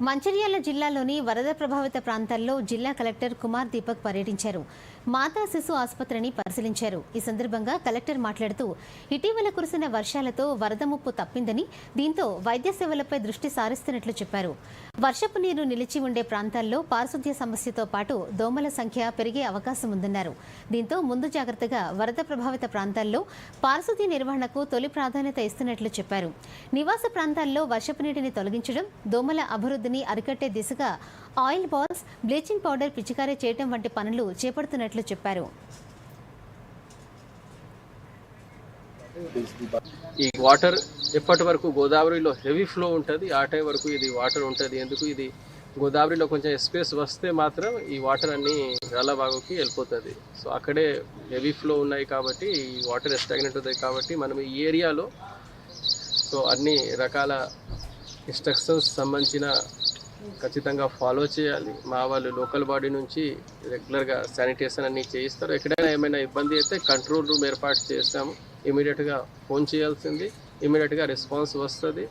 మంచిర్యాల జిల్లాలోని వరద ప్రభావిత ప్రాంతాల్లో జిల్లా కలెక్టర్ కుమార్ దీపక్ పర్యటించారు. మాతా శిశు ఆసుపత్రిని పరిశీలించారు. ఈ సందర్భంగా కలెక్టర్ మాట్లాడుతూ ఇటీవల కురిసిన వర్షాలతో వరద ముప్పు తప్పిందని దీంతో వైద్య సేవలపై దృష్టి సారిస్తున్నట్లు చెప్పారు. వర్షపు నీరు నిలిచి ఉండే ప్రాంతాల్లో పారిశుద్ధ్య సమస్యతో పాటు దోమల సంఖ్య పెరిగే అవకాశం ఉందన్నారు. దీంతో ముందు జాగ్రత్తగా వరద ప్రభావిత ప్రాంతాల్లో పారిశుద్ధ్య నిర్వహణకు తొలి ప్రాధాన్యత ఇస్తున్నట్లు చెప్పారు. నివాస ప్రాంతాల్లో వర్షపు నీటిని తొలగించడం దోమల అభివృద్ధి వ్యాధిని అరికట్టే దిశగా ఆయిల్ బాల్స్ బ్లీచింగ్ పౌడర్ పిచికారీ చేయటం వంటి పనులు చేపడుతున్నట్లు చెప్పారు. ఈ వాటర్ ఎప్పటి వరకు గోదావరిలో హెవీ ఫ్లో ఉంటుంది ఆ టైం వరకు ఇది వాటర్ ఉంటుంది. ఎందుకు ఇది గోదావరిలో కొంచెం స్పేస్ వస్తే మాత్రం ఈ వాటర్ అన్ని రాళ్ళబాగుకి వెళ్ళిపోతుంది. సో అక్కడే హెవీ ఫ్లో ఉన్నాయి కాబట్టి ఈ వాటర్ స్టాగ్నెంట్ అవుతాయి కాబట్టి మనం ఈ ఏరియాలో సో అన్ని రకాల ఇన్స్ట్రక్షన్స్ సంబంధించిన ఖచ్చితంగా ఫాలో చేయాలి. మా వాళ్ళు లోకల్ బాడీ నుంచి రెగ్యులర్గా శానిటేషన్ అన్ని చేయిస్తారు. ఎక్కడైనా ఏమైనా ఇబ్బంది అయితే కంట్రోల్ రూమ్ ఏర్పాటు చేస్తాము. ఇమీడియట్గా ఫోన్ చేయాల్సింది. ఇమీడియట్గా రెస్పాన్స్ వస్తుంది.